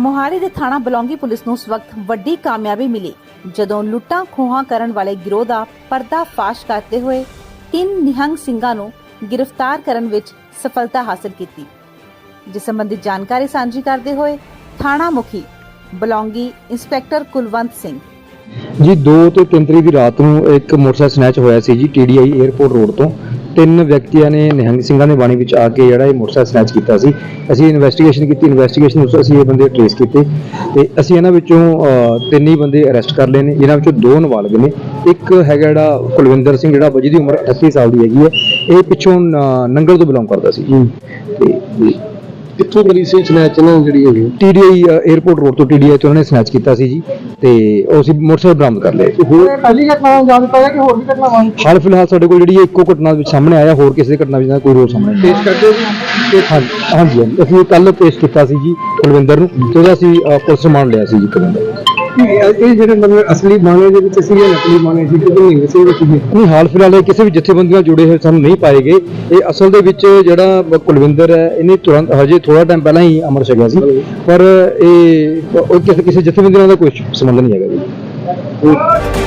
ਮੋਹਾਲੀ ਦੇ ਥਾਣਾ ਬਲੌਂਗੀ ਪੁਲਿਸ ਨੂੰ ਉਸ ਵਕਤ ਵੱਡੀ ਕਾਮਯਾਬੀ ਮਿਲੀ, ਜਦੋਂ ਲੁੱਟਾਂ ਖੋਹਾਂ ਕਰਨ ਵਾਲੇ ਗਿਰੋਹ ਦਾ ਪਰਦਾਫਾਸ਼ ਕਰਦੇ ਹੋਏ ਤਿੰਨ ਨਿਹੰਗ ਸਿੰਘਾਂ ਨੂੰ ਗ੍ਰਿਫਤਾਰ ਕਰਨ ਵਿੱਚ ਸਫਲਤਾ ਹਾਸਲ ਕੀਤੀ। ਜਿਸ ਸੰਬੰਧੀ ਜਾਣਕਾਰੀ ਸਾਂਝੀ ਕਰਦੇ ਹੋਏ ਥਾਣਾ ਮੁਖੀ ਬਲੌਂਗੀ ਇੰਸਪੈਕਟਰ ਕੁਲਵੰਤ ਸਿੰਘ। ਜੀ 2 ਤੇ 3 ਤਰੀਕ ਦੀ ਰਾਤ ਨੂੰ ਇੱਕ ਮੋਟਰਸਾਈਕਲ ਸਨੈਚ ਹੋਇਆ ਸੀ ਜੀ ਟੀਡੀਆਈ 에ਅਰਪੋਰਟ ਰੋਡ ਤੋਂ। ਤਿੰਨ ਵਿਅਕਤੀਆਂ ਨੇ ਨਿਹੰਗ ਸਿੰਘਾਂ ਦੇ ਬਾਣੀ ਵਿੱਚ ਆ ਕੇ ਜਿਹੜਾ ਇਹ ਮੋਟਰਸਾਈਕਲ ਸਨੈਚ ਕੀਤਾ ਸੀ। ਅਸੀਂ ਇਨਵੈਸਟੀਗੇਸ਼ਨ ਕੀਤੀ ਇਨਵੈਸਟੀਗੇਸ਼ਨ ਵਿੱਚ ਅਸੀਂ ਇਹ ਬੰਦੇ ਟ੍ਰੇਸ ਕੀਤੇ ਤੇ ਅਸੀਂ ਇਹਨਾਂ ਵਿੱਚੋਂ ਤਿੰਨ ਹੀ ਬੰਦੇ ਅਰੈਸਟ ਕਰ ਲਏ ਨੇ ਜਿਨ੍ਹਾਂ ਵਿੱਚੋਂ ਦੋ ਨਾਬਾਲਗ ਨੇ। ਇੱਕ ਹੈਗਾ ਜਿਹੜਾ ਕੁਲਵਿੰਦਰ ਸਿੰਘ ਜਿਹੜਾ ਜਿਹਦੀ ਉਮਰ 38 ਸਾਲ ਦੀ ਹੈਗੀ ਹੈ। ਇਹ ਪਿੱਛੋਂ ਨੰਗਲ ਤੋਂ ਬਿਲੋਂਗ ਕਰਦਾ ਸੀ। ਤੇ ਕਿੱਥੋਂ ਕਰੀ ਸੀ ਸਨੈਚ ਨਾ ਜਿਹੜੀ ਹੈਗੀ? ਟੀਡੀਆਈ 에ਅਰਪੋਰਟ ਰੋਡ ਤੋਂ ਟੀਡੀਆਈ ਤੋਂ ਉਹਨਾਂ ਨੇ ਸਨੈਚ ਕੀਤਾ ਸੀ ਜੀ ਤੇ ਉਹ ਅਸੀਂ ਮੋਟਰਸਾਈਕਲ ਬਰਾਮਦ ਕਰ ਲਏ। ਹੁਣ ਪਹਿਲੀ ਘਟਨਾ ਨੂੰ ਜਾਣ ਪਾਇਆ ਕਿ ਹੋਰ ਵੀ ਘਟਨਾ ਵਾਂ ਹਾਲ ਫਿਲਹਾਲ ਸਾਡੇ ਕੋਲ ਜਿਹੜੀ ਇੱਕੋ ਘਟਨਾ ਵਿੱਚ ਸਾਹਮਣੇ ਆਇਆ ਹੋਰ ਕਿਸੇ ਦੀ ਘਟਨਾ ਵਿੱਚ ਕੋਈ ਹੋਰ ਸਾਹਮਣੇ ਪੇਸ਼ ਕਰਦੇ ਜੀ ਹਾਂਜੀ ਹਾਂਜੀ। ਅਸੀਂ ਕੱਲ ਪੇਸ਼ ਕੀਤਾ ਸੀ ਜੀ ਕੁਲਵਿੰਦਰ ਨੂੰ ਤੇ ਉਹਦਾ ਅਸੀਂ ਪੁਲਿਸ ਰਿਮਾਂਡ ਲਿਆ ਸੀ ਜੀ ਕੁਲਵਿੰਦਰ ਇਹ ਜਿਹੜੇ ਮਤਲਬ ਅਸਲੀ ਬਾਣੇ ਦੇ ਵਿੱਚ ਸੀ ਜਾਂ ਨਕਲੀ ਬਾਣੇ ਸੀ ਕਿ ਨਹੀਂ ਸੀ ਵਿੱਚ ਸੀ ਨਹੀਂ। ਹਾਲ ਫਿਲਹਾਲ ਇਹ ਕਿਸੇ ਵੀ ਜਥੇਬੰਦੀ ਨਾਲ ਜੁੜੇ ਹੋਏ ਸਾਨੂੰ ਨਹੀਂ ਪਾਏ ਗਏ। ਇਹ ਅਸਲ ਦੇ ਵਿੱਚ ਜਿਹੜਾ ਕੁਲਵਿੰਦਰ ਹੈ ਇਹਨੇ ਤੁਰੰਤ ਹਜੇ ਥੋੜਾ ਟਾਈਮ ਪਹਿਲਾਂ ਹੀ ਅਮਰ ਛਕਿਆ ਸੀ। ਪਰ ਇਹ ਉਹ ਕਿਸੇ ਕਿਸੇ ਜਥੇਬੰਦੀ ਨਾਲ ਦਾ ਕੋਈ ਸੰਬੰਧ ਨਹੀਂ ਹੈਗਾ ਜੀ।